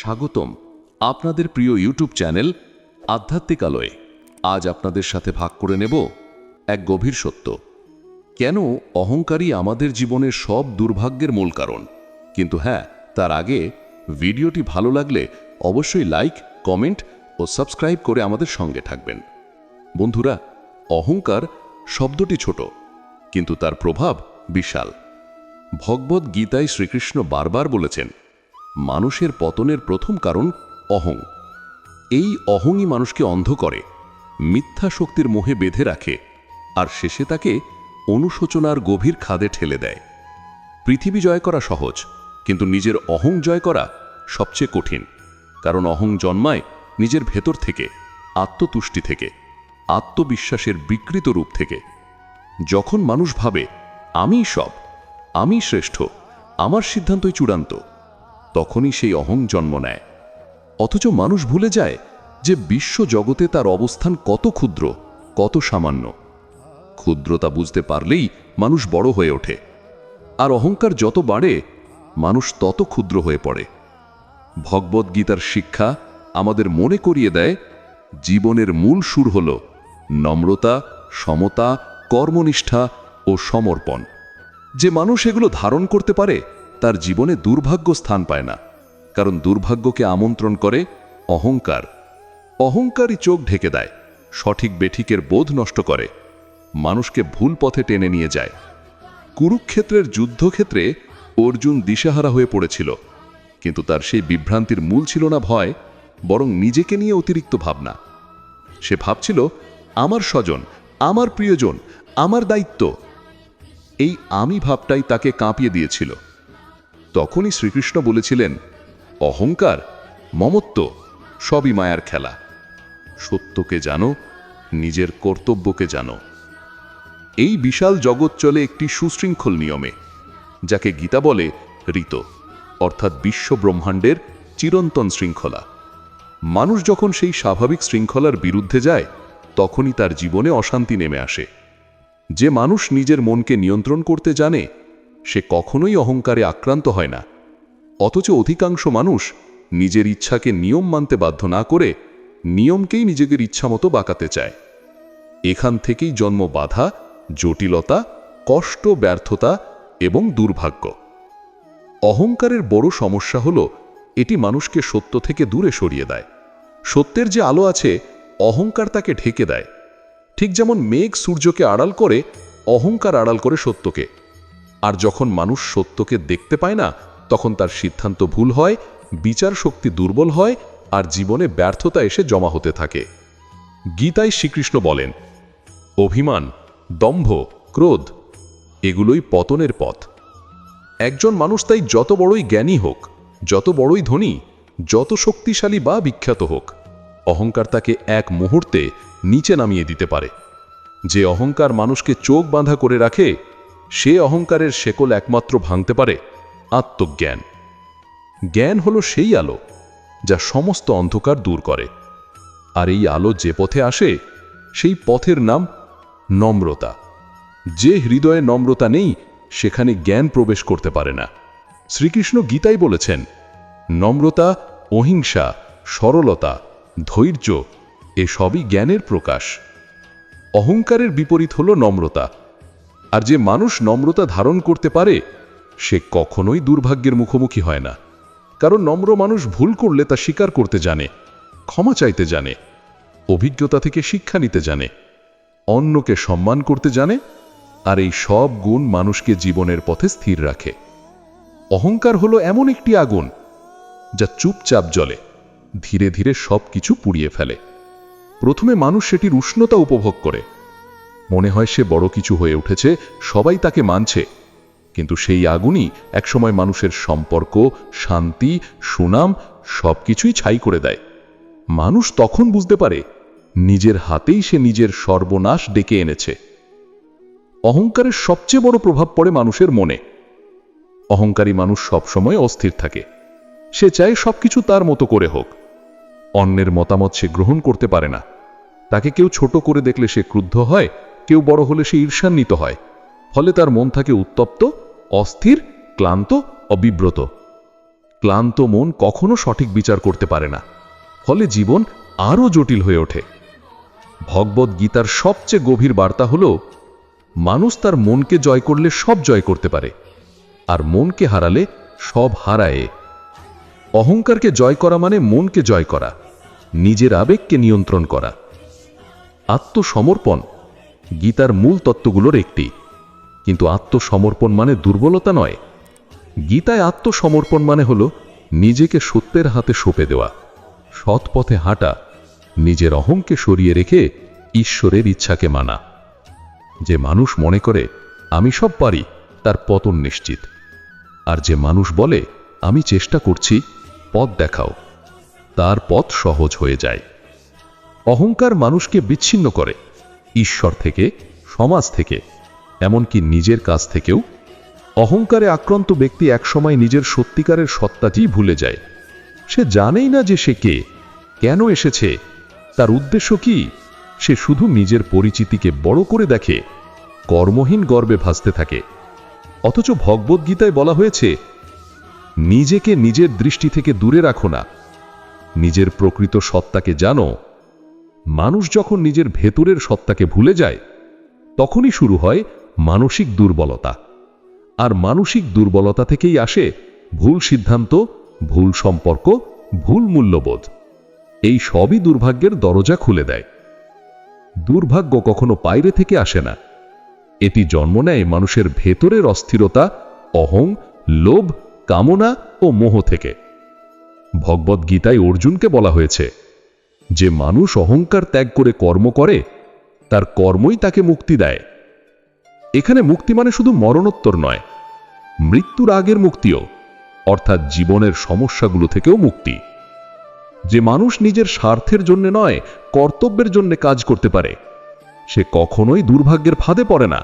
স্বাগতম আপনাদের প্রিয় ইউটিউব চ্যানেল আধ্যাত্মিক আলোয়। আজ আপনাদের সাথে ভাগ করে নেব এক গভীর সত্য। কেন অহংকারী আমাদের জীবনের সব দুর্ভাগ্যের মূল কারণ? কিন্তু হ্যাঁ তার আগে ভিডিওটি ভালো লাগলে অবশ্যই লাইক, কমেন্ট ও সাবস্ক্রাইব করে আমাদের সঙ্গে থাকবেন। বন্ধুরা, অহংকার শব্দটি ছোট, কিন্তু তার প্রভাব বিশাল। ভগবত গীতায় শ্রীকৃষ্ণ বারবার বলেছেন মানুষের পতনের প্রথম কারণ অহং। এই অহংই মানুষকে অন্ধ করে, মিথ্যা শক্তির মোহে বেঁধে রাখে, আর শেষে তাকে অনুশোচনার গভীর খাদে ঠেলে দেয়। পৃথিবী জয় করা সহজ, কিন্তু নিজের অহং জয় করা সবচেয়ে কঠিন, কারণ অহং জন্মায় নিজের ভেতর থেকে, আত্মতুষ্টি থেকে, আত্মবিশ্বাসের বিকৃত রূপ থেকে। যখন মানুষ ভাবে আমি সব আমি শ্রেষ্ঠ, আমার সিদ্ধান্তই চূড়ান্ত তখনই সেই অহং জন্ম নেয়। অথচ মানুষ ভুলে যায় যে বিশ্ব জগতে তার অবস্থান কত ক্ষুদ্র, কত সামান্য। ক্ষুদ্রতা বুঝতে পারলেই মানুষ বড় হয়ে ওঠে। আর অহংকার যত বাড়ে, মানুষ তত ক্ষুদ্র হয়ে পড়ে। ভগবদ্গীতার শিক্ষা আমাদের মনে করিয়ে দেয়, জীবনের মূল সুর হল নম্রতা, সমতা, কর্মনিষ্ঠা ও সমর্পণ। যে মানুষ এগুলো ধারণ করতে পারে তার জীবনে দুর্ভাগ্য স্থান পায় না, কারণ দুর্ভাগ্যকে আমন্ত্রণ করে অহংকার। অহংকারই চোখ ঢেকে দেয়, সঠিক বেঠিকের বোধ নষ্ট করে, মানুষকে ভুল পথে টেনে নিয়ে যায়। কুরুক্ষেত্রের যুদ্ধক্ষেত্রে অর্জুন দিশাহারা হয়ে পড়েছিল, কিন্তু তার সেই বিভ্রান্তির মূল ছিল না ভয়, বরং নিজেকে নিয়ে অতিরিক্ত ভাবনা। সে ভাবছিল, আমার স্বজন, আমার প্রিয়জন, আমার দায়িত্ব। এই আমি ভাবটাই তাকে কাঁপিয়ে দিয়েছিল। তখনই শ্রীকৃষ্ণ বলেছিলেন, অহংকার, মমত্ব, সবই মায়ার খেলা। সত্যকে জানো, নিজের কর্তব্যকে জানো। এই বিশাল জগৎ চলে একটি সুশৃঙ্খল নিয়মে, যাকে গীতা বলে ঋত, অর্থাৎ বিশ্ব ব্রহ্মাণ্ডের চিরন্তন শৃঙ্খলা। মানুষ যখন সেই স্বাভাবিক শৃঙ্খলার বিরুদ্ধে যায়, তখনই তার জীবনে অশান্তি নেমে আসে। যে মানুষ নিজের মনকে নিয়ন্ত্রণ করতে জানে সে কখনোই অহংকারে আক্রান্ত হয় না। অথচ অধিকাংশ মানুষ নিজের ইচ্ছাকে নিয়ম মানতে বাধ্য না করে নিয়মকেই নিজেদের ইচ্ছামতো বাঁকাতে চায়। এখান থেকেই জন্ম বাধা, জটিলতা, কষ্ট, ব্যর্থতা এবং দুর্ভাগ্য। অহংকারের বড় সমস্যা হল এটি মানুষকে সত্য থেকে দূরে সরিয়ে দেয়। সত্যের যে আলো আছে, অহংকার তাকে ঢেকে দেয়। ঠিক যেমন মেঘ সূর্যকে আড়াল করে, অহংকার আড়াল করে সত্যকে। আর যখন মানুষ সত্যকে দেখতে পায় না, তখন তার সিদ্ধান্ত ভুল হয়, বিচার শক্তি দুর্বল হয় আর জীবনে ব্যর্থতা এসে জমা হতে থাকে। গীতায় শ্রীকৃষ্ণ বলেন, অভিমান, দম্ভ, ক্রোধ, এগুলোই পতনের পথ। একজন মানুষ তাই যত বড়ই জ্ঞানী হোক, যত বড়ই ধনী, যত শক্তিশালী বা বিখ্যাত হোক, অহংকার তাকে এক মুহূর্তে নিচে নামিয়ে দিতে পারে। যে অহংকার মানুষকে চোখ বাঁধা করে রাখে সে অহংকারের শেকল একমাত্র ভাঙতে পারে আত্মজ্ঞান। জ্ঞান হলো সেই আলো যা সমস্ত অন্ধকার দূর করে। আর এই আলো যে পথে আসে, সেই পথের নাম নম্রতা। যে হৃদয়ে নম্রতা নেই, সেখানে জ্ঞান প্রবেশ করতে পারে না। শ্রীকৃষ্ণ গীতাই বলেছেন, নম্রতা, অহিংসা, সরলতা, ধৈর্য, এসবই জ্ঞানের প্রকাশ। অহংকারের বিপরীত হল নম্রতা। আর যে মানুষ নম্রতা ধারণ করতে পারে, সে কখনোই দুর্ভাগ্যের মুখোমুখি হয় না। কারণ নম্র মানুষ ভুল করলে তা স্বীকার করতে জানে, ক্ষমা চাইতে জানে, অভিজ্ঞতা থেকে শিক্ষা নিতে জানে, অন্যকে সম্মান করতে জানে, আর এই সব গুণ মানুষকে জীবনের পথে স্থির রাখে। অহংকার হলো এমন একটি আগুন, যা চুপচাপ জলে ধীরে ধীরে সব কিছু পুড়িয়ে ফেলে। প্রথমে মানুষ সেটির উষ্ণতা উপভোগ করে মনে হয় সে বড় কিছু হয়ে উঠেছে, সবাই তাকে মানছে। কিন্তু সেই আগুনই একসময় মানুষের সম্পর্ক, শান্তি, সুনাম সবকিছুই ছাই করে দেয়। মানুষ তখন বুঝতে পারে, নিজের হাতেই সে নিজের সর্বনাশ ডেকে এনেছে। অহংকারের সবচেয়ে বড় প্রভাব পড়ে মানুষের মনে। অহংকারী মানুষ সবসময় অস্থির থাকে। সে চায় সবকিছু তার মতো করে হোক। অন্যের মতামত সে গ্রহণ করতে পারে না। তাকে কেউ ছোট করে দেখলে সে ক্রুদ্ধ হয় কেউ বড় হলে সে ঈর্ষান্বিত হয়, ফলে তার মন থাকে উত্তপ্ত, অস্থির, ক্লান্ত, অবিব্রত। ক্লান্ত মন কখনো সঠিক বিচার করতে পারে না, ফলে জীবন আরও জটিল হয়ে ওঠে। ভগবত গীতার সবচেয়ে গভীর বার্তা হল, মানুষ তার মনকে জয় করলে সব জয় করতে পারে, আর মনকে হারালে সব হারায়। অহংকারকে জয় করা মানে মনকে জয় করা, নিজের আবেগকে নিয়ন্ত্রণ করা। আত্মসমর্পণ গীতার মূল তত্ত্বগুলোর একটি। কিন্তু আত্মসমর্পণ মানে দুর্বলতা নয়। গীতায় আত্মসমর্পণ মানে হল নিজেকে সত্যের হাতে সঁপে দেওয়া, সৎ পথে হাঁটা, নিজের অহংকে সরিয়ে রেখে ঈশ্বরের ইচ্ছাকে মানা। যে মানুষ মনে করে, আমি সব পারি, তার পতন নিশ্চিত। আর যে মানুষ বলে, আমি চেষ্টা করছি, পথ দেখাও, তার পথ সহজ হয়ে যায়। অহংকার মানুষকে বিচ্ছিন্ন করে। ঈশ্বর থেকে, সমাজ থেকে, এমনকি নিজের কাছ থেকেও, অহংকারে আক্রান্ত ব্যক্তি একসময় নিজের সত্যিকারের সত্তাটি ভুলে যায়। সে জানেই না যে সে কে, কেন এসেছে, তার উদ্দেশ্য কি? সে শুধু নিজের পরিচিতিকে বড় করে দেখে, কর্মহীন গর্বে ভাসতে থাকে। অথচ ভগবদ্গীতায় বলা হয়েছে, নিজেকে নিজের দৃষ্টি থেকে দূরে রাখো না। নিজের প্রকৃত সত্তাকে জানো মানুষ যখন নিজের ভেতরের সত্তাকে ভুলে যায়, তখনই শুরু হয় মানসিক দুর্বলতা। আর মানসিক দুর্বলতা থেকেই আসে ভুল সিদ্ধান্ত, ভুল সম্পর্ক, ভুল মূল্যবোধ। এই সবই দুর্ভাগ্যের দরজা খুলে দেয়। দুর্ভাগ্য কখনো বাইরে থেকে আসে না। এটি জন্ম নেয় মানুষের ভেতরের অস্থিরতা, অহং, লোভ, কামনা ও মোহ থেকে। ভগবদ গীতায় অর্জুনকে বলা হয়েছে যে মানুষ অহংকার ত্যাগ করে কর্ম করে, তার কর্মই তাকে মুক্তি দেয়। এখানে মুক্তি মানে শুধু মরণোত্তর নয়, মৃত্যুর আগের মুক্তিও, অর্থাৎ জীবনের সমস্যাগুলো থেকেও মুক্তি। যে মানুষ নিজের স্বার্থের জন্য নয়, কর্তব্যের জন্য কাজ করতে পারে, সে কখনোই দুর্ভাগ্যের ফাঁদে পড়ে না,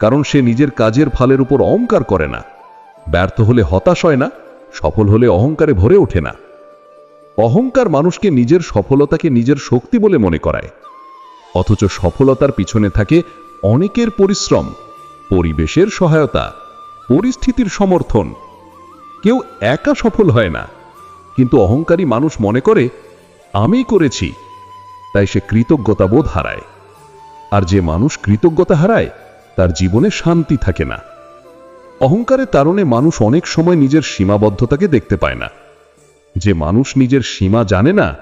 কারণ সে নিজের কাজের ফালের উপর অহংকার করে না। ব্যর্থ হলে হতাশ হয় না, সফল হলে অহংকারে ভরে ওঠে না। অহংকার মানুষকে নিজের সফলতাকে নিজের শক্তি বলে মনে করায়। অথচ সফলতার পিছনে থাকে অনেকের পরিশ্রম, পরিবেশের সহায়তা, পরিস্থিতির সমর্থন। কেউ একা সফল হয় না, কিন্তু অহংকারী মানুষ মনে করে আমি করেছি। তাই সে কৃতজ্ঞতা বোধ হারায়। আর যে মানুষ কৃতজ্ঞতা হারায়, তার জীবনে শান্তি থাকে না। অহংকারের কারণে মানুষ অনেক সময় নিজের সীমাবদ্ধতাকে দেখতে পায় না। যে মানুষ নিজের সীমা জানে না,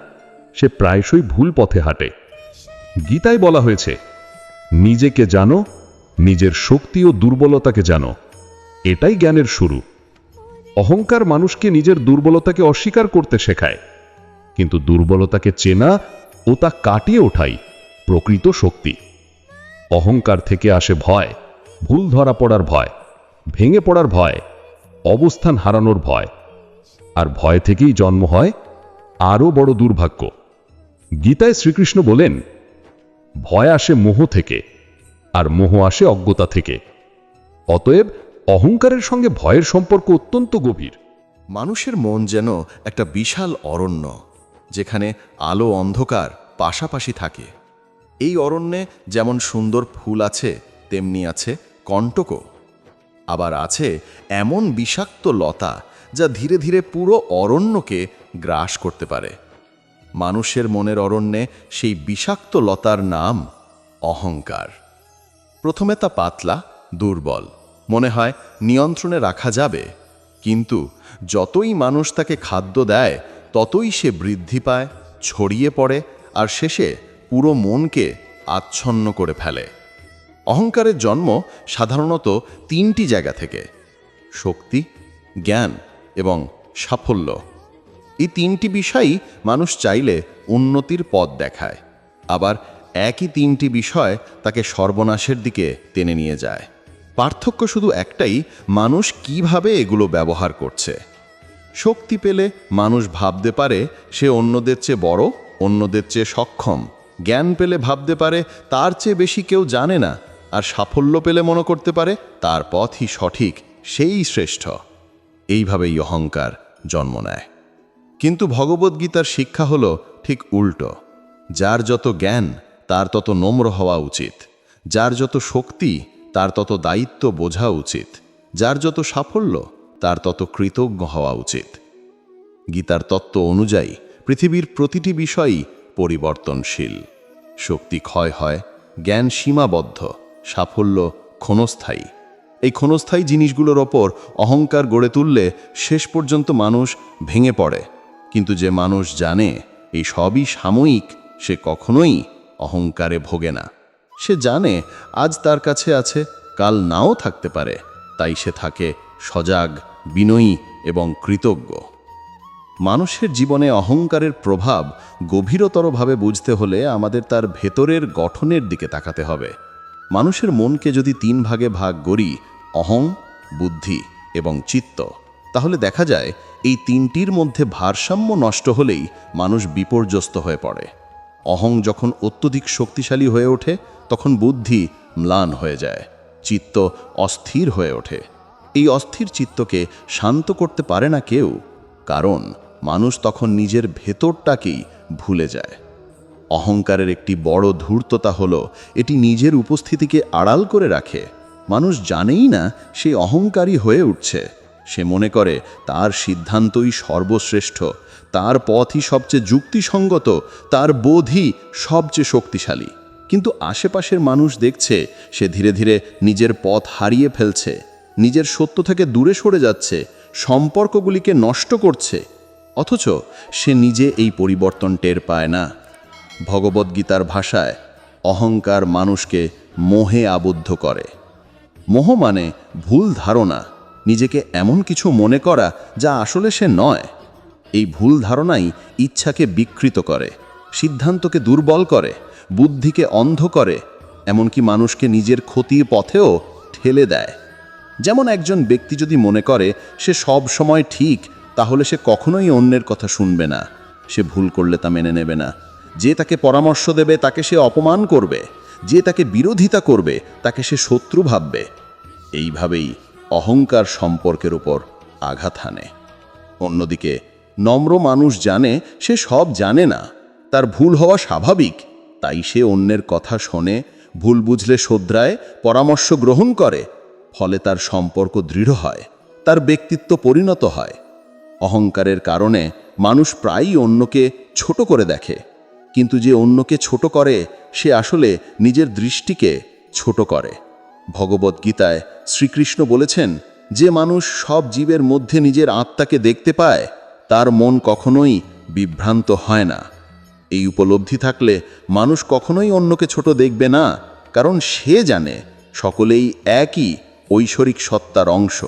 সে প্রায়শই ভুল পথে হাঁটে। গীতায় বলা হয়েছে, নিজেকে জানো, নিজের শক্তি ও দুর্বলতাকে জানো। এটাই জ্ঞানের শুরু। অহংকার মানুষকে নিজের দুর্বলতাকে অস্বীকার করতে শেখায়। কিন্তু দুর্বলতাকে চেনা ও তা কাটিয়ে ওঠাই প্রকৃত শক্তি। অহংকার থেকে আসে ভয়, ভুল ধরা পড়ার ভয়, ভেঙে পড়ার ভয়, অবস্থান হারানোর ভয়। আর ভয় থেকেই জন্ম হয় আরও বড় দুর্ভাগ্য। গীতায় শ্রীকৃষ্ণ বলেন, ভয় আসে মোহ থেকে আর মোহ আসে অজ্ঞতা থেকে। অতএব অহংকারের সঙ্গে ভয়ের সম্পর্ক অত্যন্ত গভীর। মানুষের মন যেন একটা বিশাল অরণ্য, যেখানে আলো অন্ধকার পাশাপাশি থাকে। এই অরণ্যে যেমন সুন্দর ফুল আছে, তেমনি আছে কণ্টকও। আবার আছে এমন বিষাক্ত লতা যা ধীরে ধীরে পুরো অরণ্যকে গ্রাস করতে পারে। মানুষের মনের অরণ্যে সেই বিষাক্ত লতার নাম অহংকার। প্রথমে তা পাতলা, দুর্বল, মনে হয় নিয়ন্ত্রণে রাখা যাবে। কিন্তু যতই মানুষ তাকে খাদ্য দেয়, ততই সে বৃদ্ধি পায়, ছড়িয়ে পড়ে আর শেষে পুরো মনকে আচ্ছন্ন করে ফেলে। অহংকারের জন্ম সাধারণত তিনটি জায়গা থেকে, শক্তি, জ্ঞান এবং সাফল্য। এই তিনটি বিষয়ই মানুষ চাইলে উন্নতির পথ দেখায়। আবার একই তিনটি বিষয় তাকে সর্বনাশের দিকে টেনে নিয়ে যায়। পার্থক্য শুধু একটাই, মানুষ কীভাবে এগুলো ব্যবহার করছে? শক্তি পেলে মানুষ ভাবতে পারে সে অন্যদের চেয়ে বড়, অন্যদের চেয়ে সক্ষম। জ্ঞান পেলে ভাবতে পারে তার চেয়ে বেশি কেউ জানে না, আর সাফল্য পেলে মনে করতে পারে তার পথই সঠিক, সেই শ্রেষ্ঠ। এইভাবেই অহংকার জন্ম নেয়। কিন্তু ভগবদ্গীতার শিক্ষা হলো ঠিক উল্টো। যার যত জ্ঞান, তার তত নম্র হওয়া উচিত। যার যত শক্তি, তার তত দায়িত্ব বোঝা উচিত। যার যত সাফল্য, তার তত কৃতজ্ঞ হওয়া উচিত। গীতার তত্ত্ব অনুযায়ী পৃথিবীর প্রতিটি বিষয়ই পরিবর্তনশীল। শক্তি ক্ষয় হয়, জ্ঞান সীমাবদ্ধ, সাফল্য ক্ষণস্থায়ী। এই ক্ষণস্থায়ী জিনিসগুলোর ওপর অহংকার গড়ে তুললে শেষ পর্যন্ত মানুষ ভেঙে পড়ে। কিন্তু যে মানুষ জানে এই সবই সাময়িক, সে কখনোই অহংকারে ভোগে না। সে জানে আজ তার কাছে আছে, কাল নাও থাকতে পারে। তাই সে থাকে সজাগ, বিনয়ী এবং কৃতজ্ঞ। মানুষের জীবনে অহংকারের প্রভাব গভীরতরভাবে বুঝতে হলে আমাদের তার ভেতরের গঠনের দিকে তাকাতে হবে। মানুষের মনকে যদি তিন ভাগে ভাগ করি অহং, বুদ্ধি এবং চিত্ত। তাহলে দেখা যায়, এই তিনটির মধ্যে ভারসাম্য নষ্ট হলেই মানুষ বিপর্যস্ত হয়ে পড়ে। অহং যখন অত্যধিক শক্তিশালী হয়ে ওঠে, তখন বুদ্ধি ম্লান হয়ে যায়, চিত্ত অস্থির হয়ে ওঠে। এই অস্থির চিত্তকে শান্ত করতে পারে না কেউ, কারণ মানুষ তখন নিজের ভেতরটাকেই ভুলে যায়। অহংকারের একটি বড় ধূর্ততা হল, এটি নিজের উপস্থিতিকে আড়াল করে রাখে। মানুষ জানেই না সে অহংকারী হয়ে উঠছে। সে মনে করে, তার সিদ্ধান্তই সর্বশ্রেষ্ঠ, তার পথই সবচেয়ে যুক্তিসঙ্গত, তার বোধই সবচেয়ে শক্তিশালী। কিন্তু আশেপাশের মানুষ দেখছে, সে ধীরে ধীরে নিজের পথ হারিয়ে ফেলছে, নিজের সত্য থেকে দূরে সরে যাচ্ছে, সম্পর্কগুলিকে নষ্ট করছে। অথচ সে নিজে এই পরিবর্তন টের পায় না। ভগবদ্গীতার ভাষায়, অহংকার মানুষকে মোহে আবদ্ধ করে। মোহ মানে ভুল ধারণা, নিজেকে এমন কিছু মনে করা যা আসলে সে নয়। এই ভুল ধারণাই ইচ্ছাকে বিকৃত করে, সিদ্ধান্তকে দুর্বল করে, বুদ্ধিকে অন্ধ করে, এমনকি মানুষকে নিজের ক্ষতির পথেও ঠেলে দেয়। যেমন একজন ব্যক্তি যদি মনে করে, সে সব সময় ঠিক, তাহলে সে কখনোই অন্যের কথা শুনবে না। সে ভুল করলে তা মেনে নেবে না। যে তাকে পরামর্শ দেবে, তাকে সে অপমান করবে। যে তাকে বিরোধিতা করবে, তাকে সে শত্রু ভাববে। এইভাবেই অহংকার সম্পর্কের উপর আঘাত হানে। অন্যদিকে নম্র মানুষ জানে, সে সব জানে না। তার ভুল হওয়া স্বাভাবিক, তাই সে অন্যের কথা শোনে, ভুল বুঝলে শোধরায়, পরামর্শ গ্রহণ করে, ফলে তার সম্পর্ক দৃঢ় হয়, তার ব্যক্তিত্ব পরিণত হয়। অহংকারের কারণে মানুষ প্রায়ই অন্যকে ছোট করে দেখে কিন্তু যে অন্যকে ছোট করে, সে আসলে নিজের দৃষ্টিকে ছোট করে। ভগবদ্গীতায় শ্রীকৃষ্ণ বলেছেন, যে মানুষ সব জীবের মধ্যে নিজের আত্মাকে দেখতে পায়, তার মন কখনোই বিভ্রান্ত হয় না। এই উপলব্ধি থাকলে মানুষ কখনোই অন্যকে ছোট দেখবে না, কারণ সে জানে সকলেই একই ঐশ্বরিক সত্তার অংশ।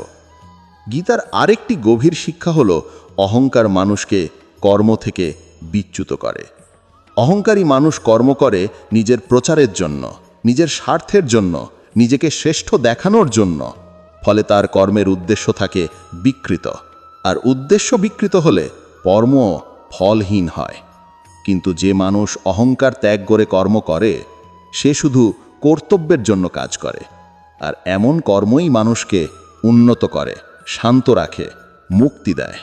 গীতার আরেকটি গভীর শিক্ষা হল, অহংকার মানুষকে কর্ম থেকে বিচ্যুত করে। অহংকারী মানুষ কর্ম করে নিজের প্রচারের জন্য, নিজের স্বার্থের জন্য, নিজেকে শ্রেষ্ঠ দেখানোর জন্য। ফলে তার কর্মের উদ্দেশ্য থাকে বিকৃত, আর উদ্দেশ্য বিকৃত হলে কর্ম ফলহীন হয়। কিন্তু যে মানুষ অহংকার ত্যাগ করে কর্ম করে, সে শুধু কর্তব্যের জন্য কাজ করে, আর এমন কর্মই মানুষকে উন্নত করে, শান্ত রাখে, মুক্তি দেয়।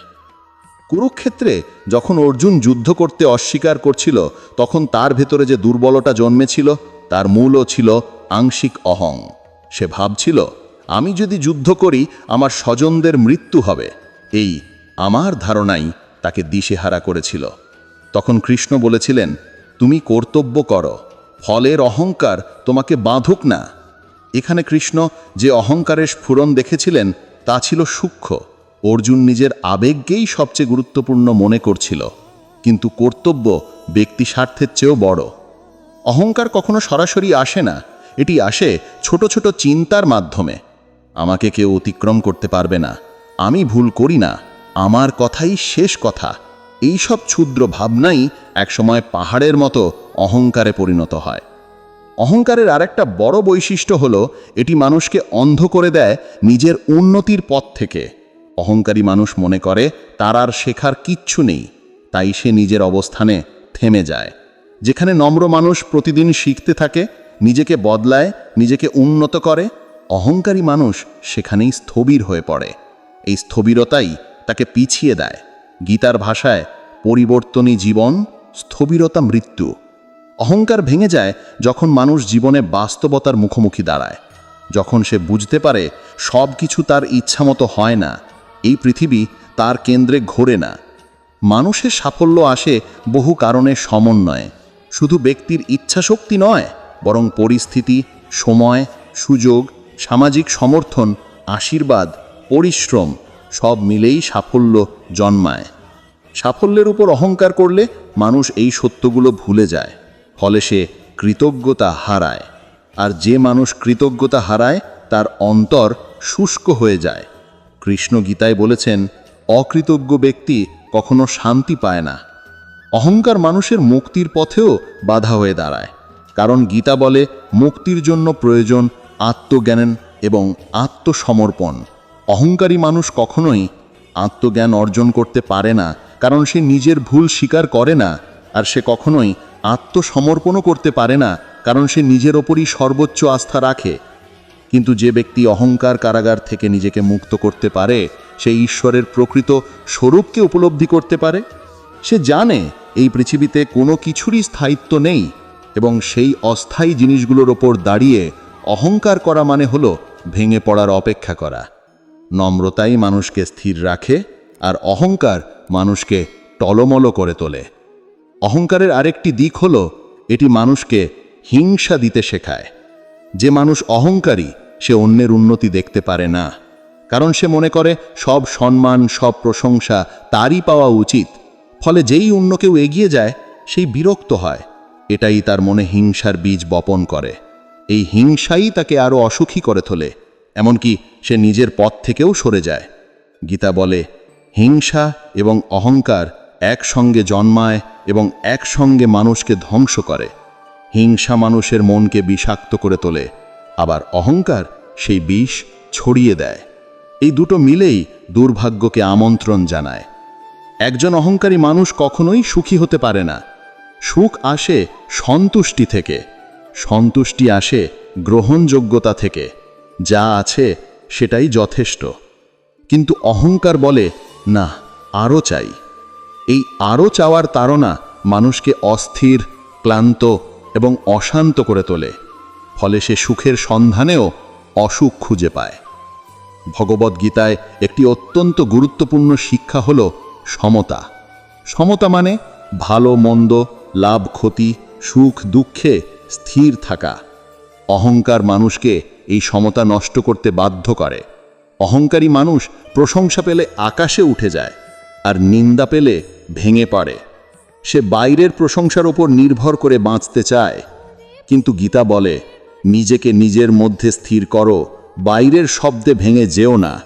কুরুক্ষেত্রে যখন অর্জুন যুদ্ধ করতে অস্বীকার করছিল, তখন তার ভেতরে যে দুর্বলতা জন্মেছিল, তার মূলও ছিল আংশিক অহং। সে ভাবছিল, আমি যদি যুদ্ধ করি, আমার স্বজনদের মৃত্যু হবে। এই আমার ধারণাই তাকে দিশেহারা করেছিল। তখন কৃষ্ণ বলেছিলেন, তুমি কর্তব্য করো, ফলের অহংকার তোমাকে বাঁধুক না। এখানে কৃষ্ণ যে অহংকারের স্ফুরণ দেখেছিলেন, তা ছিল সূক্ষ্ম। অর্জুন নিজের আবেগকেই সবচেয়ে গুরুত্বপূর্ণ মনে করছিল, কিন্তু কর্তব্য ব্যক্তি স্বার্থের চেয়েও বড়। অহংকার কখনো সরাসরি আসে না, এটি আসে ছোট ছোট চিন্তার মাধ্যমে। আমাকে কেউ অতিক্রম করতে পারবে না, আমি ভুল করি না, আমার কথাই শেষ কথা। এই সব ক্ষুদ্র ভাবনাই একসময় পাহাড়ের মতো অহংকারে পরিণত হয়। অহংকারের আরেকটা বড় বৈশিষ্ট্য হলো, এটি মানুষকে অন্ধ করে দেয় নিজের উন্নতির পথ থেকে। অহংকারী মানুষ মনে করে, তার আর শেখার কিচ্ছু নেই। তাই সে নিজের অবস্থানে থেমে যায়। যেখানে নম্র মানুষ প্রতিদিন শিখতে থাকে, নিজেকে বদলায়, নিজেকে উন্নত করে, অহংকারী মানুষ সেখানেই স্থবির হয়ে পড়ে। এই স্থবিরতাই তাকে পিছিয়ে দেয়। গীতার ভাষায়, পরিবর্তনী জীবন, স্থবিরতা মৃত্যু। অহংকার ভেঙে যায় যখন মানুষ জীবনে বাস্তবতার মুখোমুখি দাঁড়ায়। যখন সে বুঝতে পারে সব কিছু তার ইচ্ছামতো হয় না এই পৃথিবী তার কেন্দ্রে ঘোরে না। মানুষের সাফল্য আসে বহু কারণে সমন্বয়ে। শুধু ব্যক্তির ইচ্ছাশক্তি নয়, বরং পরিস্থিতি, সময়, সুযোগ, সামাজিক সমর্থন, আশীর্বাদ, পরিশ্রম, সব মিলেই সাফল্য জন্মায়। সাফল্যের উপর অহংকার করলে মানুষ এই সত্যগুলো ভুলে যায়, ফলে সে কৃতজ্ঞতা হারায়। আর যে মানুষ কৃতজ্ঞতা হারায়, তার অন্তর শুষ্ক হয়ে যায়। কৃষ্ণ গীতায় বলেছেন, অকৃতজ্ঞ ব্যক্তি কখনো শান্তি পায় না। অহংকার মানুষের মুক্তির পথেও বাধা হয়ে দাঁড়ায়। কারণ গীতা বলে, মুক্তির জন্য প্রয়োজন আত্মজ্ঞান এবং আত্মসমর্পণ। অহংকারী মানুষ কখনোই আত্মজ্ঞান অর্জন করতে পারে না, কারণ সে নিজের ভুল স্বীকার করে না, আর সে কখনোই আত্মসমর্পণও করতে পারে না, কারণ সে নিজের ওপরই সর্বোচ্চ আস্থা রাখে। কিন্তু যে ব্যক্তি অহংকার কারাগার থেকে নিজেকে মুক্ত করতে পারে, সে ঈশ্বরের প্রকৃত স্বরূপকে উপলব্ধি করতে পারে? সে জানে এই পৃথিবীতে কোনো কিছুরই স্থায়িত্ব নেই এবং সেই অস্থায়ী জিনিসগুলোর ওপর দাঁড়িয়ে অহংকার করা মানে হলো ভেঙে পড়ার অপেক্ষা করা। নম্রতাই মানুষকে স্থির রাখে আর অহংকার মানুষকে টলমলো করে তোলে। অহংকারের আরেকটি দিক হলো এটি মানুষকে হিংসা দিতে শেখায়। যে মানুষ অহংকারী সে অন্যের উন্নতি দেখতে পারে না। কারণ সে মনে করে, সব সম্মান, সব প্রশংসা তারই পাওয়া উচিত। ফলে যেই অন্য কেউ এগিয়ে যায়, সেই বিরক্ত হয়। এটাই তার মনে হিংসার বীজ বপন করে। এই হিংসাই তাকে আরও অসুখী করে তোলে। এমনকি সে নিজের পথ থেকেও সরে যায়। গীতা বলে, হিংসা এবং অহংকার একসঙ্গে জন্মায় এবং একসঙ্গে মানুষকে ধ্বংস করে। হিংসা মানুষের মনকে বিষাক্ত করে তোলে। আবার অহংকার সেই বিষ ছড়িয়ে দেয়। এই দুটো মিলেই দুর্ভাগ্যকে আমন্ত্রণ জানায়। একজন অহংকারী মানুষ কখনোই সুখী হতে পারে না। সুখ আসে সন্তুষ্টি থেকে। সন্তুষ্টি আসে গ্রহণযোগ্যতা থেকে। যা আছে সেটাই যথেষ্ট। কিন্তু অহংকার বলে, না, আরও চাই। এই আরও চাওয়ার তাড়না মানুষকে অস্থির, ক্লান্ত এবং অশান্ত করে তোলে। ফলে সে সুখের সন্ধানেও অসুখ খুঁজে পায়। ভগবদ্গীতায় একটি অত্যন্ত গুরুত্বপূর্ণ শিক্ষা হল সমতা। সমতা মানে ভালো, মন্দ, লাভ, ক্ষতি, সুখ, দুঃখে স্থির থাকা। অহংকার মানুষকে এই সমতা নষ্ট করতে বাধ্য করে। অহংকারী মানুষ প্রশংসা পেলে আকাশে উঠে যায় আর নিন্দা পেলে ভেঙে পড়ে। সে বাইরের প্রশংসার ওপর নির্ভর করে বাঁচতে চায়। কিন্তু গীতা বলে নিজেকে নিজের মধ্যে স্থির করো, বাইরের শব্দে ভেঙে যেও না।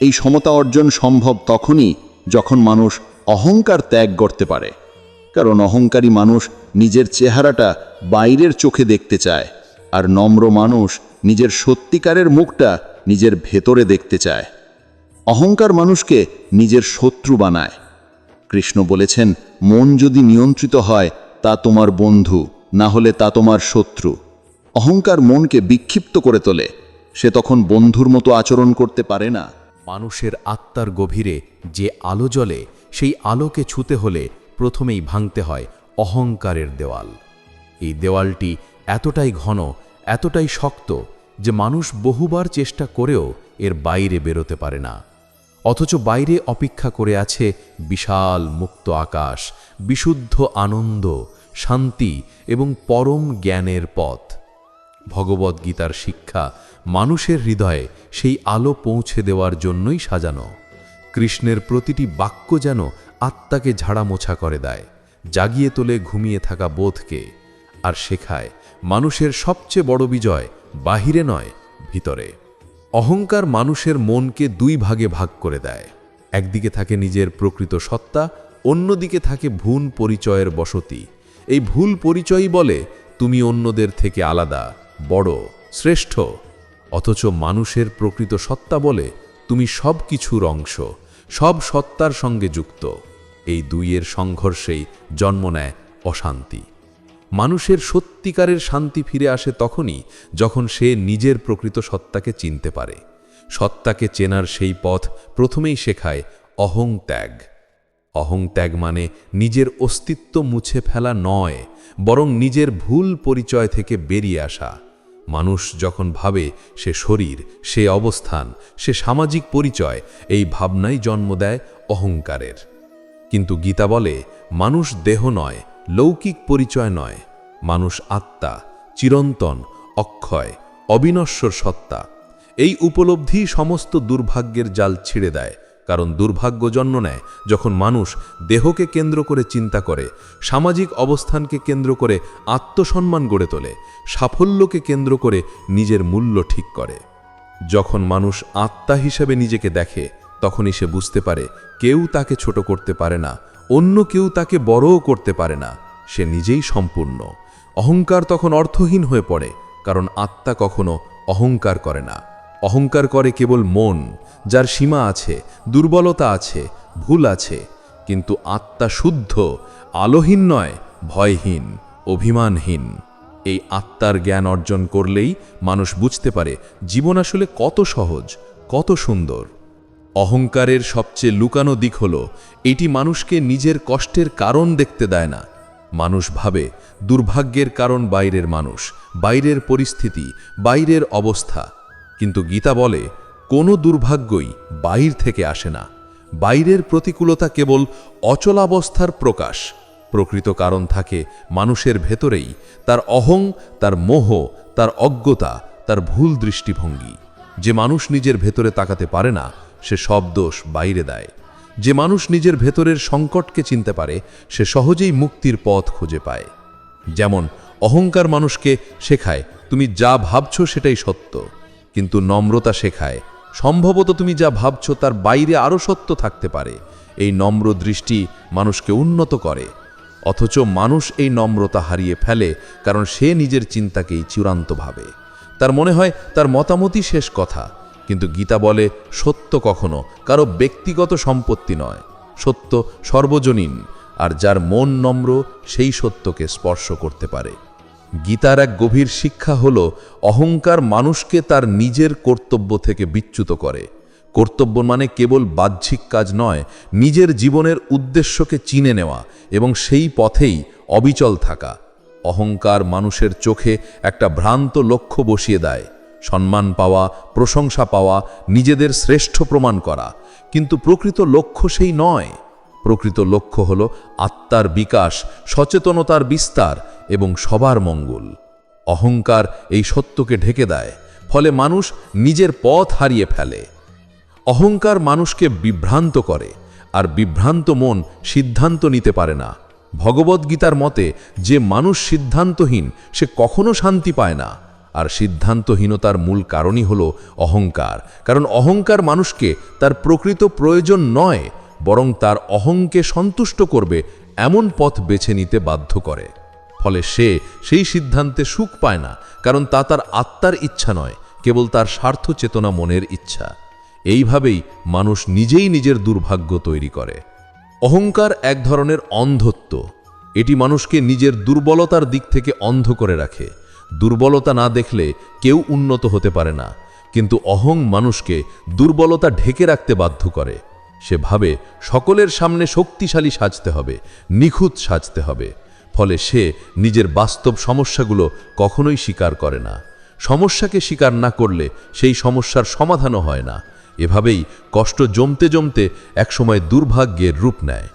এই সমতা অর্জন সম্ভব তখনই যখন মানুষ অহংকার ত্যাগ করতে পারে। কারণ অহংকারী মানুষ নিজের চেহারাটা বাইরের চোখে দেখতে চায়, আর নম্র মানুষ নিজের সত্যিকারের মুখটা নিজের ভেতরে দেখতে চায়। অহংকার মানুষকে নিজের শত্রু বানায়। কৃষ্ণ বলেছেন, মন যদি নিয়ন্ত্রিত হয়, তা তোমার বন্ধু, না হলে তা তোমার শত্রু। অহংকার মনকে বিক্ষিপ্ত করে তোলে। সে তখন বন্ধুর মতো আচরণ করতে পারে না। মানুষের আত্মার গভীরে যে আলো জ্বলে, সেই আলোকে ছুতে হলে প্রথমেই ভাঙতে হয় অহংকারের দেওয়াল। এই দেওয়ালটি এতটাই ঘন, এতটাই শক্ত যে মানুষ বহুবার চেষ্টা করেও এর বাইরে বেরোতে পারে না। অথচ বাইরে অপেক্ষা করে আছে বিশাল মুক্ত আকাশ, বিশুদ্ধ আনন্দ, শান্তি এবং পরম জ্ঞানের পথ। ভগবদ্গীতার শিক্ষা মানুষের হৃদয়ে সেই আলো পৌঁছে দেওয়ার জন্যই সাজানো। কৃষ্ণের প্রতিটি বাক্য যেন আত্মাকে ঝাড়ামোছা করে দেয়, জাগিয়ে তোলে ঘুমিয়ে থাকা বোধকে, আর শেখায় মানুষের সবচেয়ে বড় বিজয় বাহিরে নয়, ভিতরে। অহংকার মানুষের মনকে দুই ভাগে ভাগ করে দেয়, একদিকে থাকে নিজের প্রকৃত সত্তা, অন্যদিকে থাকে ভুল পরিচয়ের বসতি। এই ভুল পরিচয়ই বলে, তুমি অন্যদের থেকে আলাদা বড়, শ্রেষ্ঠ, অথচ মানুষের প্রকৃত সত্তা বলে তুমি সব কিছুর অংশ, সব সত্তার সঙ্গে যুক্ত। এই দুইয়ের সংঘর্ষেই জন্ম নেয় অশান্তি। মানুষের সত্যিকারের শান্তি ফিরে আসে তখনই যখন সে নিজের প্রকৃত সত্তাকে চিনতে পারে। সত্তাকে চেনার সেই পথ প্রথমেই শেখায় অহং ত্যাগ। অহং ত্যাগ মানে নিজের অস্তিত্ব মুছে ফেলা নয়, বরং নিজের ভুল পরিচয় থেকে বেরিয়ে আসা। মানুষ যখন ভাবে সে শরীর, সে অবস্থান, সে সামাজিক পরিচয়, এই ভাবনাই জন্ম দেয় অহংকারের। কিন্তু গীতা বলে, মানুষ দেহ নয়, লৌকিক পরিচয় নয়। মানুষ আত্মা, চিরন্তন, অক্ষয়, অবিনশ্বর সত্তা। এই উপলব্ধি সমস্ত দুর্ভাগ্যের জাল ছিঁড়ে দেয়। কারণ দুর্ভাগ্য জন্ম নেয় যখন মানুষ দেহকে কেন্দ্র করে চিন্তা করে, সামাজিক অবস্থানকে কেন্দ্র করে আত্মসম্মান গড়ে তোলে, সাফল্যকে কেন্দ্র করে নিজের মূল্য ঠিক করে। যখন মানুষ আত্মা হিসেবে নিজেকে দেখে, তখনই সে বুঝতে পারে কেউ তাকে ছোট করতে পারে না, অন্য কেউ তাকে বড়ও করতে পারে না, সে নিজেই সম্পূর্ণ। অহংকার তখন অর্থহীন হয়ে পড়ে, কারণ আত্মা কখনো অহংকার করে না। অহংকার করে কেবল মন, যার সীমা আছে, দুর্বলতা আছে, ভুল আছে, কিন্তু আত্মা শুদ্ধ, আলোহীন নয়, ভয়হীন, অভিমানহীন। এই আত্মার জ্ঞান অর্জন করলেই মানুষ বুঝতে পারে জীবন আসলে কত সহজ, কত সুন্দর। অহংকারের সবচেয়ে লুকানো দিক হল, এটি মানুষকে নিজের কষ্টের কারণ দেখতে দেয় না। মানুষ ভাবে, দুর্ভাগ্যের কারণ বাইরের মানুষ, বাইরের পরিস্থিতি, বাইরের অবস্থা। কিন্তু গীতা বলে, কোনো দুর্ভাগ্যই বাইর থেকে আসে না। বাইরের প্রতিকূলতা কেবল অচলাবস্থার প্রকাশ। প্রকৃত কারণ থাকে মানুষের ভেতরেই, তার অহং, তার মোহ, তার অজ্ঞতা, তার ভুল দৃষ্টিভঙ্গি। যে মানুষ নিজের ভেতরে তাকাতে পারে না, সে সব দোষ বাইরে দেয়। যে মানুষ নিজের ভেতরের সংকটকে চিনতে পারে, সে সহজেই মুক্তির পথ খুঁজে পায়। যেমন, অহংকার মানুষকে শেখায়, তুমি যা ভাবছ সেটাই সত্য। কিন্তু নম্রতা শেখায়। সম্ভবত তুমি যা ভাবছ তার বাইরে আরও সত্য থাকতে পারে। এই নম্র দৃষ্টি মানুষকে উন্নত করে। অথচ মানুষ এই নম্রতা হারিয়ে ফেলে কারণ সে নিজের চিন্তাকেই চূড়ান্ত ভাবে। তার মনে হয় তার মতামতই শেষ কথা। কিন্তু গীতা বলে, সত্য কখনো কারও ব্যক্তিগত সম্পত্তি নয়। সত্য সর্বজনীন। আর যার মন নম্র, সেই সত্যকে স্পর্শ করতে পারে। গীতার এক গভীর শিক্ষা হল, অহংকার মানুষকে তার নিজের কর্তব্য থেকে বিচ্যুত করে। কর্তব্য মানে কেবল বাহ্যিক কাজ নয়, নিজের জীবনের উদ্দেশ্যকে চিনে নেওয়া এবং সেই পথেই অবিচল থাকা। অহংকার মানুষের চোখে একটা ভ্রান্ত লক্ষ্য বসিয়ে দেয়। সম্মান পাওয়া, প্রশংসা পাওয়া, নিজেদের শ্রেষ্ঠ প্রমাণ করা। কিন্তু প্রকৃত লক্ষ্য সেই নয়। প্রকৃত লক্ষ্য হল আত্মার বিকাশ, সচেতনতার বিস্তার এবং সবার মঙ্গল। অহংকার এই সত্যকে ঢেকে দেয়, ফলে মানুষ নিজের পথ হারিয়ে ফেলে। অহংকার মানুষকে বিভ্রান্ত করে, আর বিভ্রান্ত মন সিদ্ধান্ত নিতে পারে না। ভগবদ্গীতার মতে, যে মানুষ সিদ্ধান্তহীন, সে কখনো শান্তি পায় না। আর সিদ্ধান্তহীনতার মূল কারণই হল অহংকার। কারণ অহংকার মানুষকে তার প্রকৃত প্রয়োজন নয় বরং তার অহংকে সন্তুষ্ট করবে, এমন পথ বেছে নিতে বাধ্য করে। ফলে সে সেই সিদ্ধান্তে সুখ পায় না, কারণ তা তার আত্মার ইচ্ছা নয়, কেবল তার স্বার্থ চেতনা মনের ইচ্ছা। এইভাবেই মানুষ নিজেই নিজের দুর্ভাগ্য তৈরি করে। অহংকার এক ধরনের অন্ধত্ব। এটি মানুষকে নিজের দুর্বলতার দিক থেকে অন্ধ করে রাখে। দুর্বলতা না দেখলে কেউ উন্নত হতে পারে না, কিন্তু অহং মানুষকে দুর্বলতা ঢেকে রাখতে বাধ্য করে। সে ভাবে সকলের সামনে শক্তিশালী সাজতে হবে, নিখুঁত সাজতে হবে। ফলে সে নিজের বাস্তব সমস্যাগুলো কখনোই স্বীকার করে না। সমস্যাকে স্বীকার না করলে সেই সমস্যার সমাধানও হয় না। এভাবেই কষ্ট জমতে জমতে একসময় দুর্ভাগ্যের রূপ নেয়।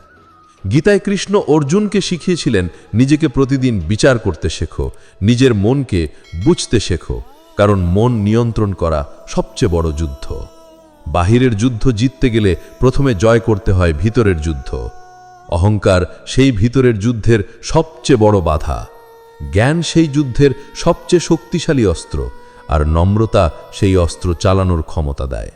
গীতায় কৃষ্ণ অর্জুনকে শিখিয়েছিলেন, নিজেকে প্রতিদিন বিচার করতে শেখো, নিজের মনকে বুঝতে শেখো, কারণ মন নিয়ন্ত্রণ করা সবচেয়ে বড় যুদ্ধ। বাহিরের যুদ্ধ জিততে গেলে প্রথমে জয় করতে হয় ভিতরের যুদ্ধ। অহংকার সেই ভিতরের যুদ্ধের সবচেয়ে বড় বাধা। জ্ঞান সেই যুদ্ধের সবচেয়ে শক্তিশালী অস্ত্র, আর নম্রতা সেই অস্ত্র চালানোর ক্ষমতা দেয়।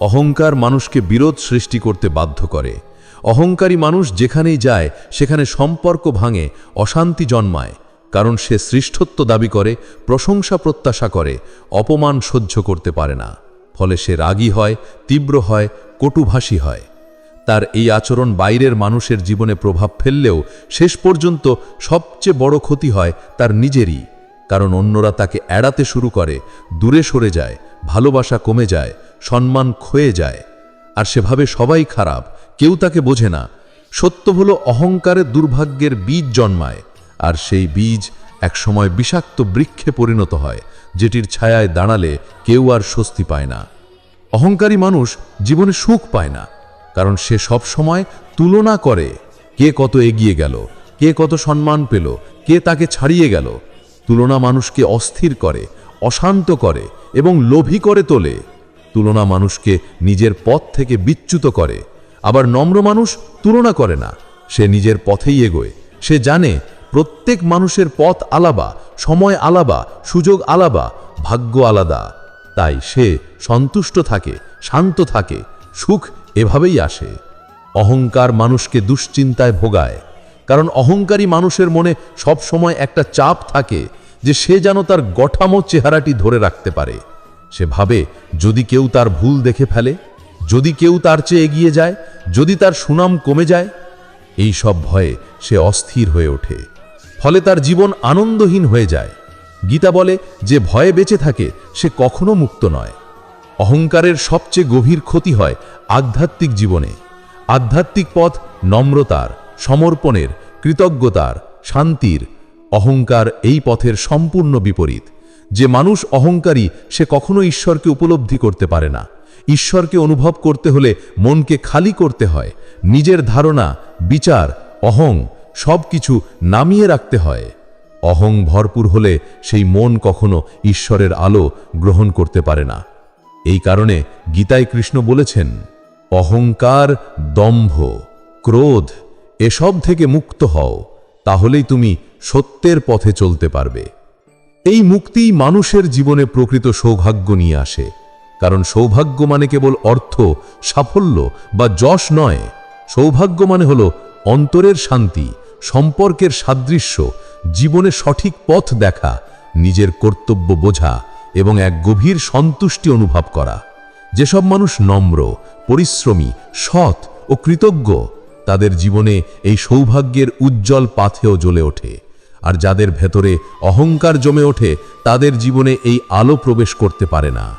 অহংকার মানুষকে বিরোধ সৃষ্টি করতে বাধ্য করে। অহংকারী মানুষ যেখানেই যায়, সেখানে সম্পর্ক ভাঙে, অশান্তি জন্মায়, কারণ সে শ্রেষ্ঠত্ব দাবি করে, প্রশংসা প্রত্যাশা করে, অপমান সহ্য করতে পারে না। ফলে সে রাগী হয়, তীব্র হয়, কটুভাষী হয়। তার এই আচরণ বাইরের মানুষের জীবনে প্রভাব ফেললেও শেষ পর্যন্ত সবচেয়ে বড় ক্ষতি হয় তার নিজেরই, কারণ অন্যরা তাকে এড়াতে শুরু করে, দূরে সরে যায়, ভালোবাসা কমে যায়, সম্মান ক্ষয়ে যায়। আর সেভাবে সবাই খারাপ, কেউ তাকে বোঝে না। সত্য হলো অহংকারে দুর্ভাগ্যের বীজ জন্মায়, আর সেই বীজ একসময় বিষাক্ত বৃক্ষে পরিণত হয় যেটির ছায়ায় দাঁড়ালে কেউ আর স্বস্তি পায় না। অহংকারী মানুষ জীবনে সুখ পায় না, কারণ সে সব সময় তুলনা করে কে কত এগিয়ে গেল, কে কত সম্মান পেল, কে তাকে ছাড়িয়ে গেল। তুলনা মানুষকে অস্থির করে, অশান্ত করে এবং লোভী করে তোলে। তুলনা মানুষকে নিজের পথ থেকে বিচ্যুত করে, আবার নম্র মানুষ তুলনা করে না। সে নিজের পথেই এগোয়, সে জানে প্রত্যেক মানুষের পথ আলাবা সময় আলাবা সুযোগ আলাবা ভাগ্য আলাদা। তাই সে সন্তুষ্ট থাকে, শান্ত থাকে, সুখ এভাবেই আসে। অহংকার মানুষকে দুশ্চিন্তায় ভোগায়, কারণ অহংকারী মানুষের মনে সব সময় একটা চাপ থাকে যে সে যেন তার গঠামো চেহারাটি ধরে রাখতে পারে। সে ভাবে, যদি কেউ তার ভুল দেখে ফেলে, যদি কেউ তার চেয়ে এগিয়ে যায়, যদি তার সুনাম কমে যায়, এই সব ভয়ে সে অস্থির হয়ে ওঠে। ফলে তার জীবন আনন্দহীন হয়ে যায়। গীতা বলে, যে ভয়ে বেঁচে থাকে, সে কখনো মুক্ত নয়। অহংকারের সবচেয়ে গভীর ক্ষতি হয় আধ্যাত্মিক জীবনে। আধ্যাত্মিক পথ নম্রতার, সমর্পণের, কৃতজ্ঞতার, শান্তির। অহংকার এই পথের সম্পূর্ণ বিপরীত। যে মানুষ অহংকারী, সে কখনো ঈশ্বরকে উপলব্ধি করতে পারে না। ঈশ্বরকে অনুভব করতে হলে মনকে খালি করতে হয়। নিজের ধারণা, বিচার, অহং সব কিছু নামিয়ে রাখতে হয়। অহং ভরপুর হলে সেই মন কখনো ঈশ্বরের আলো গ্রহণ করতে পারে না। এই কারণে গীতায় কৃষ্ণ বলেছেন, অহংকার দম্ভ, ক্রোধ এসব থেকে মুক্ত হও, তাহলেই তুমি সত্যের পথে চলতে পারবে। এই মুক্তিই মানুষের জীবনে প্রকৃত সৌভাগ্য নিয়ে আসে। কারণ সৌভাগ্য মানে কেবল অর্থ, সাফল্য বা যশ নয়। সৌভাগ্য মানে হল অন্তরের শান্তি সম্পর্কের সাদৃশ্য, জীবনে সঠিক পথ দেখা, নিজের কর্তব্য বোঝা এবং এক গভীর সন্তুষ্টি অনুভব করা। যেসব মানুষ নম্র, পরিশ্রমী, সৎ ও কৃতজ্ঞ, তাদের জীবনে এই সৌভাগ্যের উজ্জ্বল পাথেও জ্বলে ওঠে। আর যাদের ভেতরে অহংকার জমে ওঠে, তাদের জীবনে এই আলো প্রবেশ করতে পারে না।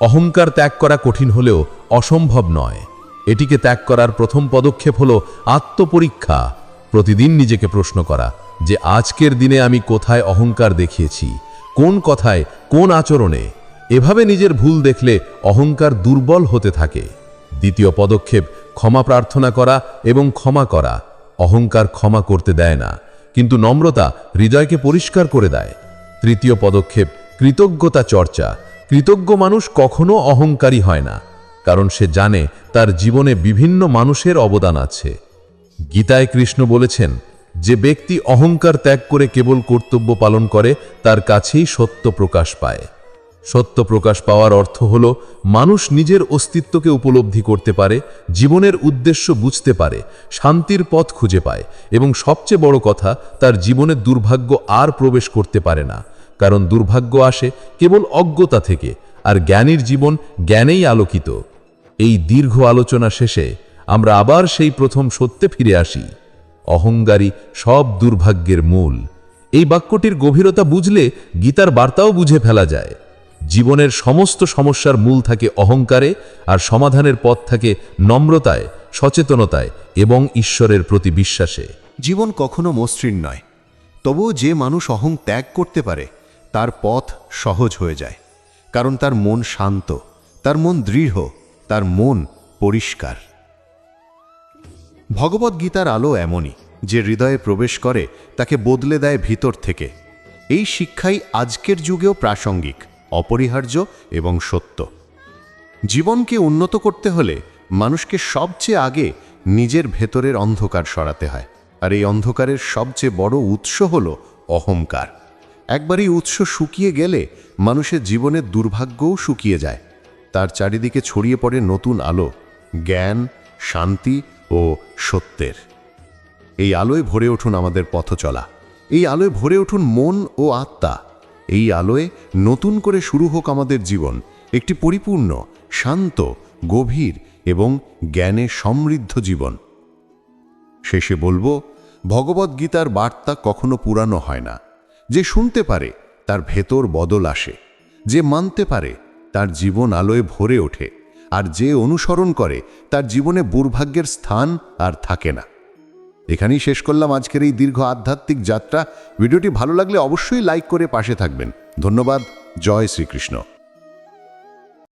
অহংকার ত্যাগ করা কঠিন হলেও অসম্ভব নয়। এটিকে ত্যাগ করার প্রথম পদক্ষেপ হল আত্মপরীক্ষা প্রতিদিন নিজেকে প্রশ্ন করা যে আজকের দিনে আমি কোথায় অহংকার দেখিয়েছি, কোন কথায়, কোন আচরণে। এভাবে নিজের ভুল দেখলে অহংকার দুর্বল হতে থাকে। দ্বিতীয় পদক্ষেপ, ক্ষমা প্রার্থনা করা এবং ক্ষমা করা। অহংকার ক্ষমা করতে দেয় না, কিন্তু নম্রতা হৃদয়কে পরিষ্কার করে দেয়। তৃতীয় পদক্ষেপ, কৃতজ্ঞতা চর্চা। কৃতজ্ঞ মানুষ কখনো অহংকারী হয় না, কারণ সে জানে তার জীবনে বিভিন্ন মানুষের অবদান আছে। গীতায় কৃষ্ণ বলেছেন, যে ব্যক্তি অহংকার ত্যাগ করে কেবল কর্তব্য পালন করে, তার কাছেই সত্য প্রকাশ পায়। সত্য প্রকাশ পাওয়ার অর্থ হল, মানুষ নিজের অস্তিত্বকে উপলব্ধি করতে পারে, জীবনের উদ্দেশ্য বুঝতে পারে, শান্তির পথ খুঁজে পায়, এবং সবচেয়ে বড় কথা, তার জীবনে দুর্ভাগ্য আর প্রবেশ করতে পারে না, কারণ দুর্ভাগ্য আসে কেবল অজ্ঞতা থেকে, আর জ্ঞানীর জীবন জ্ঞানেই আলোকিত। এই দীর্ঘ আলোচনা শেষে আমরা আবার সেই প্রথম সত্যে ফিরে আসি। অহংকারী সব দুর্ভাগ্যের মূল। এই বাক্যটির গভীরতা বুঝলে গীতার বার্তাও বুঝে ফেলা যায়। জীবনের সমস্ত সমস্যার মূল থাকে অহংকারে আর সমাধানের পথ থাকে নম্রতায়, সচেতনতায় এবং ঈশ্বরের প্রতি বিশ্বাসে। জীবন কখনো মসৃণ নয়। তবুও যে মানুষ অহং ত্যাগ করতে পারে, তার পথ সহজ হয়ে যায়। কারণ তার মন শান্ত, তার মন দৃঢ়, তার মন পরিষ্কার। ভগবত গীতার আলো এমনই, যে হৃদয়ে প্রবেশ করে, তাকে বদলে দেয় ভিতর থেকে। এই শিক্ষাই আজকের যুগেও প্রাসঙ্গিক, অপরিহার্য এবং সত্য। জীবনকে উন্নত করতে হলে মানুষকে সবচেয়ে আগে নিজের ভেতরের অন্ধকার সরাতে হয়। আর এই অন্ধকারের সবচেয়ে বড় উৎস হল অহংকার। একবার এই উৎস শুকিয়ে গেলে মানুষের জীবনের দুর্ভাগ্যও শুকিয়ে যায়। তার চারিদিকে ছড়িয়ে পড়ে নতুন আলো, জ্ঞান, শান্তি ও সত্যের। এই আলোয় ভরে উঠুন আমাদের পথ চলা এই আলোয় ভরে উঠুন মন ও আত্মা। এই আলোয় নতুন করে শুরু হোক আমাদের জীবন। একটি পরিপূর্ণ, শান্ত, গভীর এবং জ্ঞানে সমৃদ্ধ জীবন। শেষে বলব, ভগবত গীতার বার্তা কখনো পুরানো হয় না। যে শুনতে পারে, তার ভেতর বদল আসে। যে মানতে পারে, তার জীবন আলোয় ভরে ওঠে। আর যে অনুসরণ করে, তার জীবনে দুর্ভাগ্যের স্থান আর থাকে না। এখানেই শেষ করলাম আজকের এই দীর্ঘ আধ্যাত্মিক যাত্রা। ভিডিওটি ভালো লাগলে অবশ্যই লাইক করে পাশে থাকবেন। ধন্যবাদ। জয় শ্রীকৃষ্ণ।